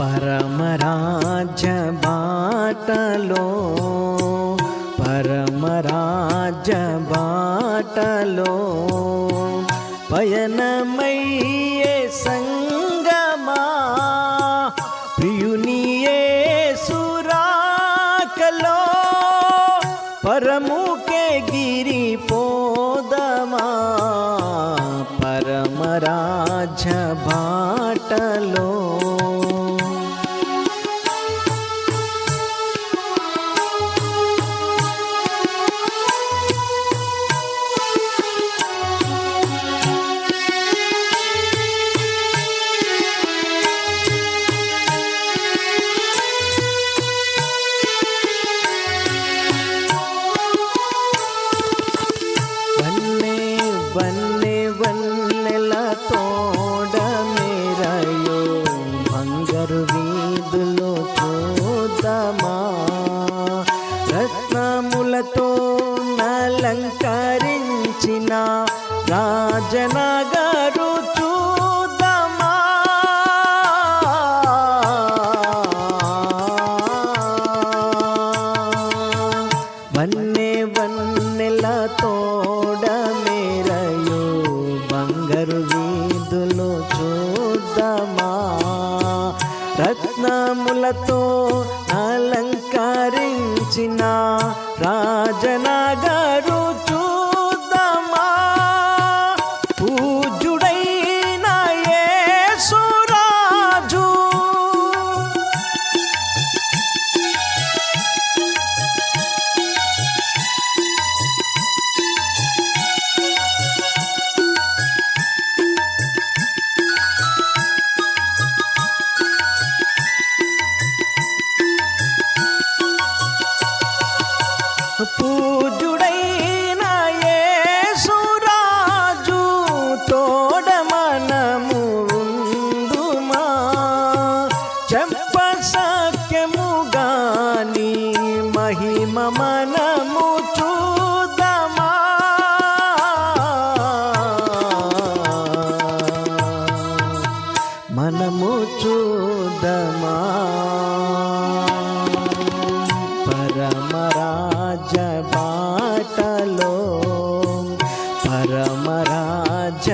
పరమరాజ్య బాటలో పరమరాజ్య బాటలో పయనమయ్యే సంగమా ప్రియునియే సురాకలో పరముకే గిరి పోదమా పరమరాజ్య బాటలో తోడ మేరయో బంగారు వీధులో చూద్దామా? రత్నములతో అలంకరించిన రాజనా पूजो పరమరాజ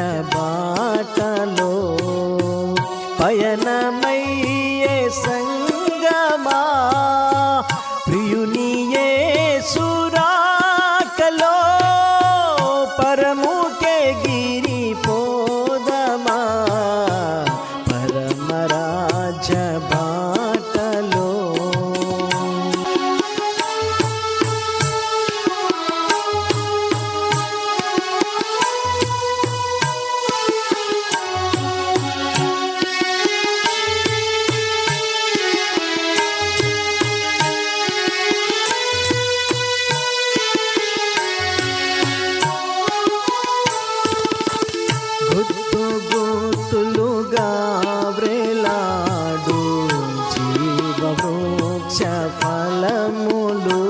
ఫలములు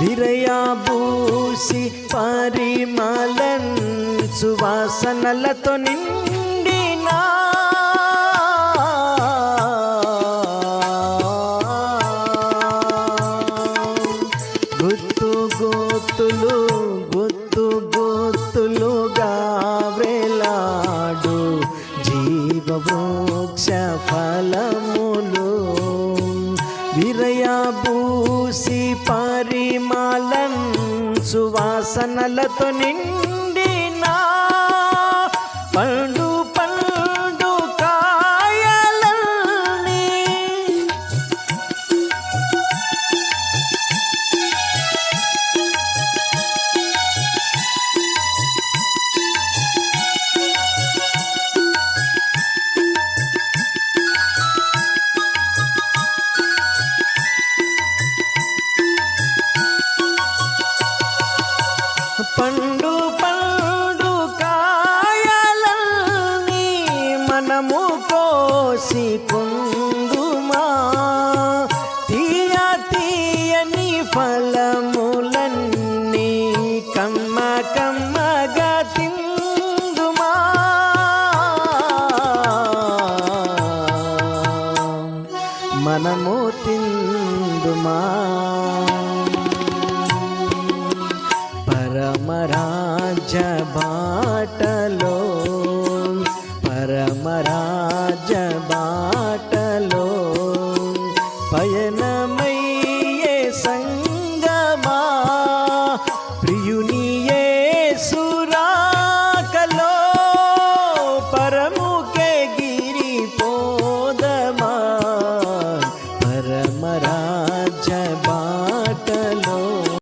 విరయాబూసి పరిమళన్ సువాసనలతో నిండినా గుత్తు గోతులు గుత్తు గోతులుగా వ్రేలాడు జీవవృక్ష ఫలములు విరయాబూసి పరిమళం సువాసనలతో నిండినా పోసి పొందుమా? తీయ తీయని ఫలములన్నీ కమ్మ కమ్మగా తిందుమా? మనము తిందుమా? పరమరాజ